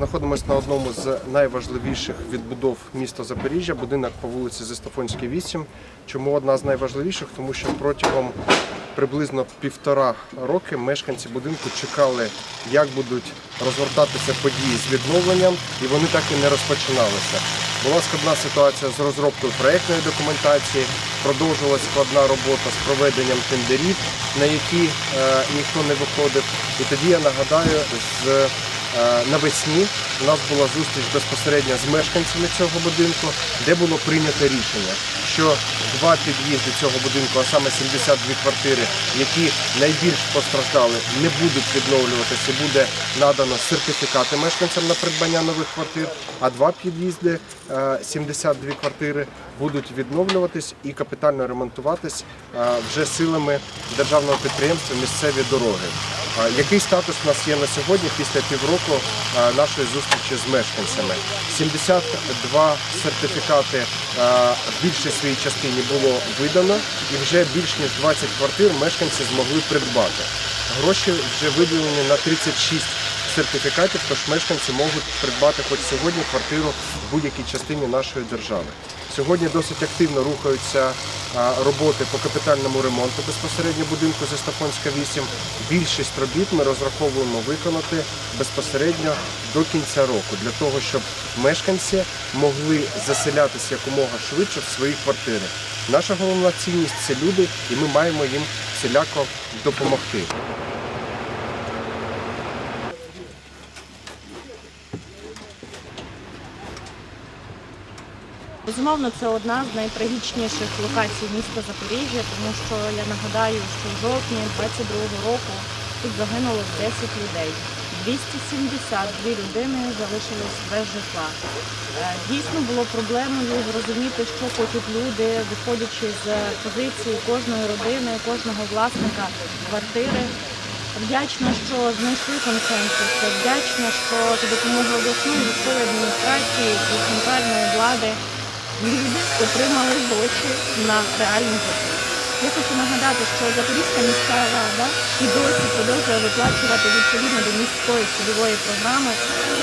знаходимося на одному з найважливіших відбудов міста Запоріжжя, будинок по вулиці Зестафонській, 8. Чому одна з найважливіших? Тому що протягом приблизно півтора роки мешканці будинку чекали, як будуть розгортатися події з відновленням, і вони так і не розпочиналися. Була складна ситуація з розробкою проєктної документації, продовжилась складна робота з проведенням тендерів, на які е, ніхто не виходив. І тоді я нагадаю, з навесні у нас була зустріч безпосередньо з мешканцями цього будинку, де було прийнято рішення, що два під'їзди цього будинку, а саме 72 квартири, які найбільш постраждали, не будуть відновлюватися. Буде надано сертифікати мешканцям на придбання нових квартир, а два під'їзди, е, 72 квартири, будуть відновлюватись і капітально ремонтуватись е, вже силами державного підприємства місцеві дороги. Який статус у нас є на сьогодні після півроку нашої зустрічі з мешканцями? 72 сертифікати в більшій своїй частині було видано, і вже більш ніж 20 квартир мешканці змогли придбати. Гроші вже виділені на 36 сертифікатів, тож мешканці можуть придбати хоч сьогодні квартиру в будь-якій частині нашої держави. Сьогодні досить активно рухаються роботи по капітальному ремонту безпосередньо будинку зі Стафонська 8. Більшість робіт ми розраховуємо виконати безпосередньо до кінця року, для того, щоб мешканці могли заселятися якомога швидше в свої квартири. Наша головна цінність це люди, і ми маємо їм всіляко допомогти. Безумовно, це одна з найтрагічніших локацій міста Запоріжжя, тому що я нагадаю, що в жовтні 22-го року тут загинуло 10 людей. 272 людини залишились без житла. Е, Дійсно було проблемою зрозуміти, що хочуть люди, виходячи з позиції кожної родини, кожного власника квартири. Вдячна, що знайшли консенсус. Вдячна, що за допомогою обласної військової адміністрації і центральної влади люди отримали гроші на реальну житло. Я хочу нагадати, що Запорізька міська рада і досі продовжує виплачувати відповідно до міської цільової програми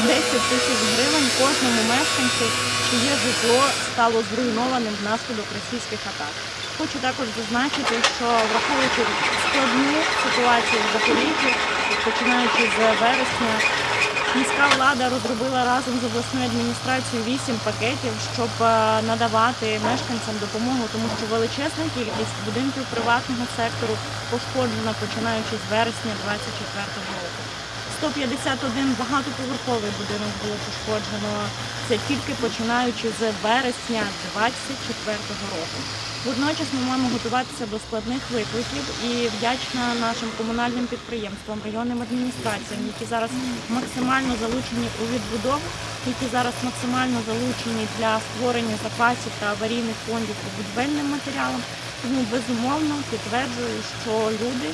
10 тисяч гривень кожному мешканцю, чиє житло стало зруйнованим внаслідок російських атак. Хочу також зазначити, що враховуючи складну ситуацію в Запоріжжі, починаючи з вересня, Міська влада розробила разом з обласною адміністрацією вісім пакетів, щоб е, надавати мешканцям допомогу, тому що величезна кількість будинків приватного сектору пошкоджена починаючи з вересня 2024 року. 151 багатоповерховий будинок було пошкоджено. Це тільки починаючи з вересня 2024 року. Водночас ми маємо готуватися до складних викликів і вдячна нашим комунальним підприємствам, районним адміністраціям, які зараз максимально залучені у відбудову, які зараз максимально залучені для створення запасів та аварійних фондів по будівельним матеріалам. Тому безумовно підтверджую, що люди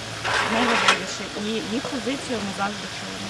найважливіші і їх позицію ми завжди чуємо.